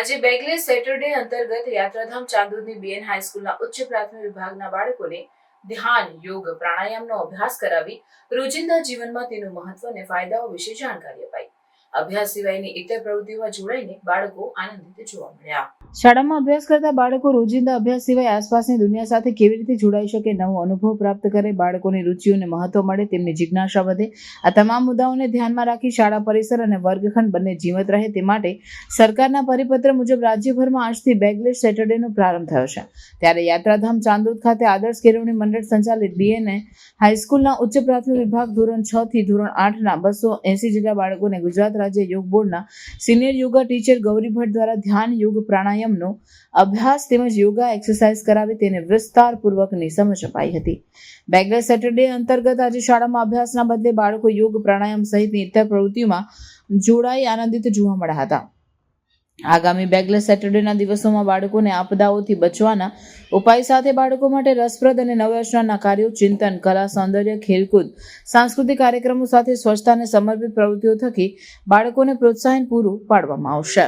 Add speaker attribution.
Speaker 1: આજે bagless Saturday અંતર્ગત યાત્રાધામ ચાંદોદની બીએન હાઈસ્કૂલના ઉચ્ચ પ્રાથમિક વિભાગના બાળકોને ધ્યાન, યોગ, પ્રાણાયામનો અભ્યાસ કરાવી રોજિંદા જીવનમાં તેનું મહત્વ અને ફાયદાઓ વિશે જાણકારી અભ્યાસ સિવાયની ઇતર પ્રવૃત્તિઓમાં જોડાઈને બાળકો આનંદિત જોવા મળ્યા. શાળામાં અભ્યાસ કરતા બાળકો રોજિંદા અભ્યાસ સિવાય આસપાસની દુનિયા સાથે કેવી રીતે જોડાઈ શકે નવો અનુભવ પ્રાપ્ત કરે, બાળકોની રુચિઓને મહત્વ મળે, તેમની જિજ્ઞાસા વધે. આ તમામ મુદ્દાઓને ધ્યાનમાં રાખી શાળા પરિસર અને વર્ગખંડ બંને જીવંત રહે તે માટે સરકારના પરિપત્ર મુજબ રાજ્યભરમાં આજથી બેગલેસ સેટરડેનો પ્રારંભ થયો છે. ત્યારે યાત્રાધામ ચાંદોદ ખાતે આદર્શ કેળવણી મંડળ સંચાલિત બીએનએ હાઈસ્કૂલના ઉચ્ચ પ્રાથમિક વિભાગ ધોરણ છ થી ધોરણ આઠના બસો એંસી જેટલા બાળકોને ગુજરાત રાજ્ય યોગ બોર્ડના senior yoga teacher Gauri Bhatt દ્વારા ધ્યાન યોગ પ્રાણાયામનો અભ્યાસ તેમજ યોગા એક્સરસાઇઝ કરાવી તેને વિસ્તારપૂર્વકની સમજ અપાઈ હતી. બેગલેસ સેટરડે અંતર્ગત આજે શાળામાં અભ્યાસના બદલે બાળકો યોગ પ્રાણાયામ સહિતની ઇતર પ્રવૃત્તિઓમાં જોડાઈ આનંદિત જોવા મળ્યા હતા. આગામી બેગલેસ સેટરડેના દિવસોમાં બાળકોને આપદાઓથી બચવાના ઉપાય સાથે બાળકો માટે રસપ્રદ અને નવરચનાના કાર્યો, ચિંતન, કલા, સૌંદર્ય, ખેલકૂદ, સાંસ્કૃતિક કાર્યક્રમો સાથે સ્વચ્છતાને સમર્પિત પ્રવૃત્તિઓ થકી બાળકોને પ્રોત્સાહન પૂરું પાડવામાં આવશે.